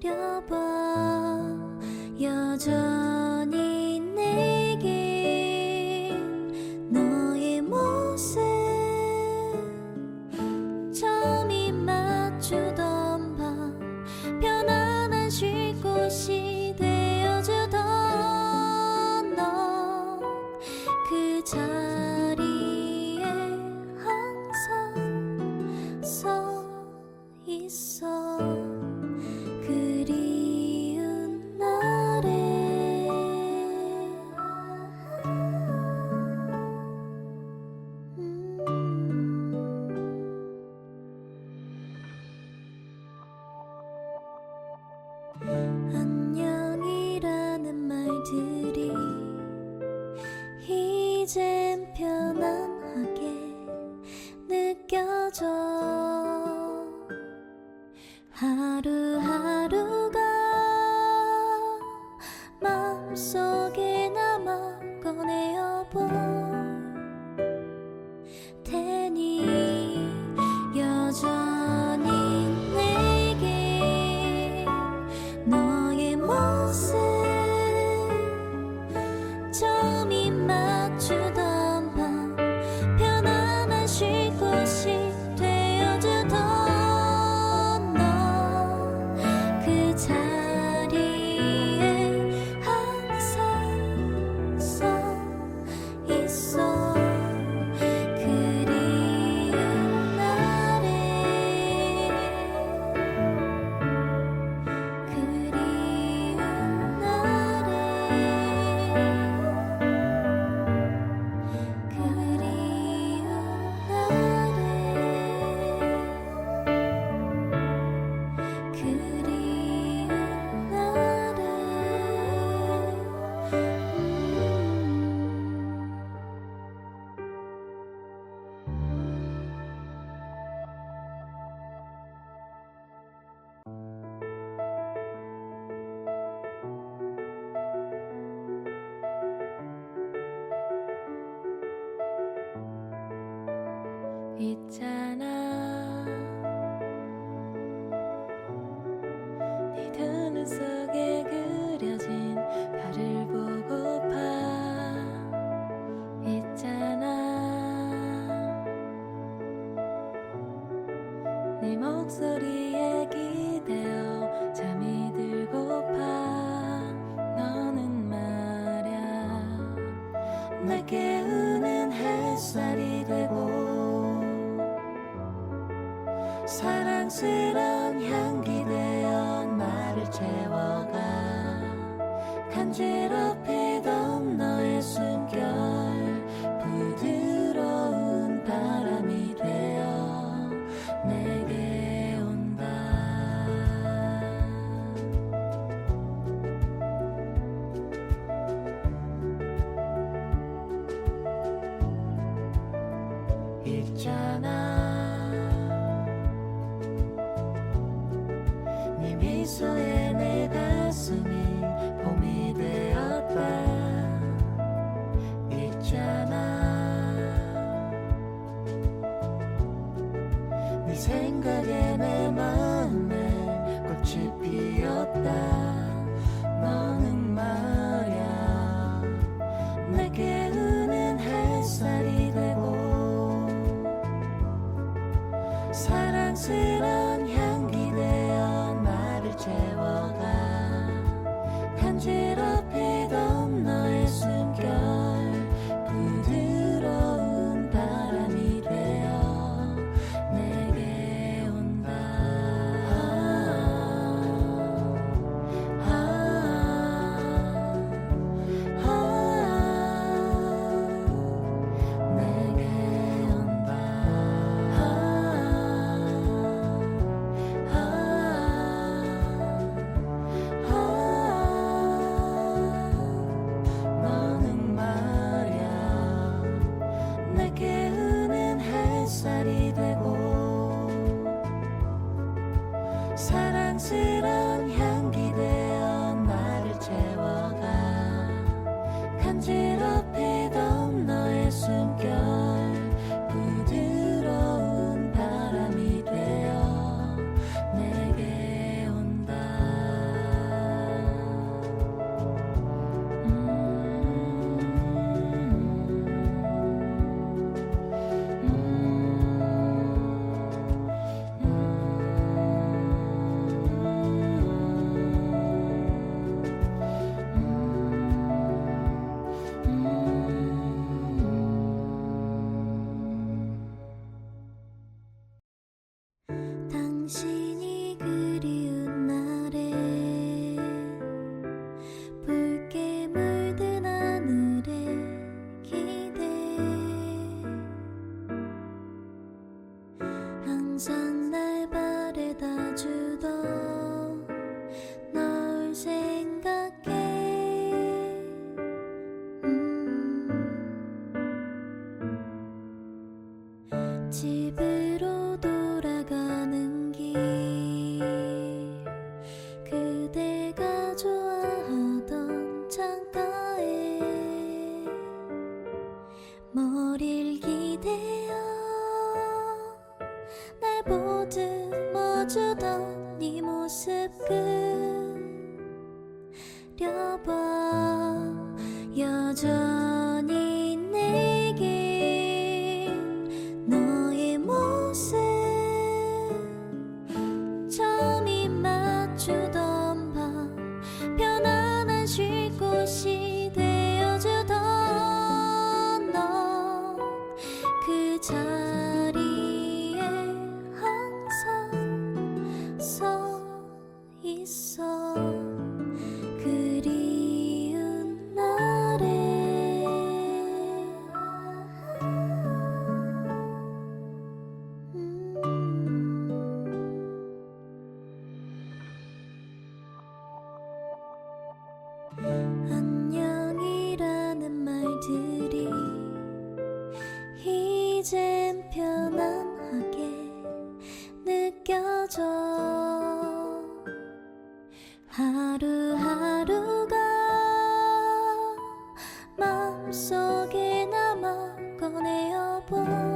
그려봐. 여전히 내겐 너의 모습 처음이 맞추던 밤 편안한 쉴 곳이 마음속에 남아 꺼내어봐 있잖아. 네두 눈 속에 그려진 별을 보고파 있잖아. 네 목소리에 기대어 사랑스런 향기 되어 나를 채워가 간지럽히던 너의 숨 it up. 的 모습 그려봐 여전 안녕이라는 말들이 이젠 편안하게 느껴져. 하루하루가 마음속에 남아 꺼내어본